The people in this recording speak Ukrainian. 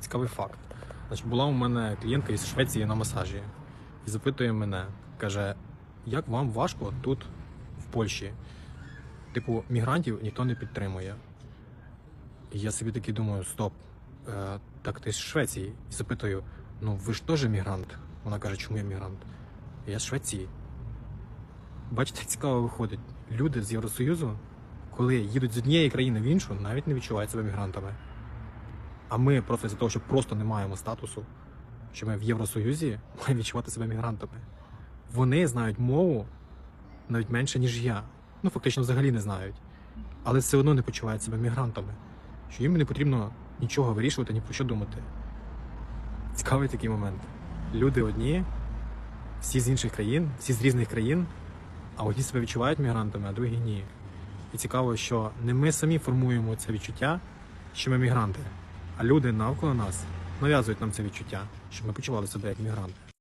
Цікавий факт. Значить, була у мене клієнтка із Швеції на масажі і запитує мене, каже, як вам важко тут, в Польщі? Типу, мігрантів ніхто не підтримує. І я собі такий думаю, стоп, е, так ти з Швеції. І запитую, ну ви ж теж мігрант? Вона каже, чому я мігрант? Я з Швеції. Бачите, цікаво виходить. Люди з Євросоюзу, коли їдуть з однієї країни в іншу, навіть не відчувають себе мігрантами. А ми просто з-за того, що просто не маємо статусу, що ми в Євросоюзі маємо відчувати себе мігрантами. Вони знають мову навіть менше, ніж я. Ну, фактично, взагалі не знають. Але все одно не почувають себе мігрантами. Що їм не потрібно нічого вирішувати, ні про що думати. Цікавий такий момент. Люди одні, всі з інших країн, всі з різних країн, а одні себе відчувають мігрантами, а другі ні. І цікаво, що не ми самі формуємо це відчуття, що ми мігранти, а люди навколо нас нав'язують нам це відчуття, щоб ми почували себе як мігранти.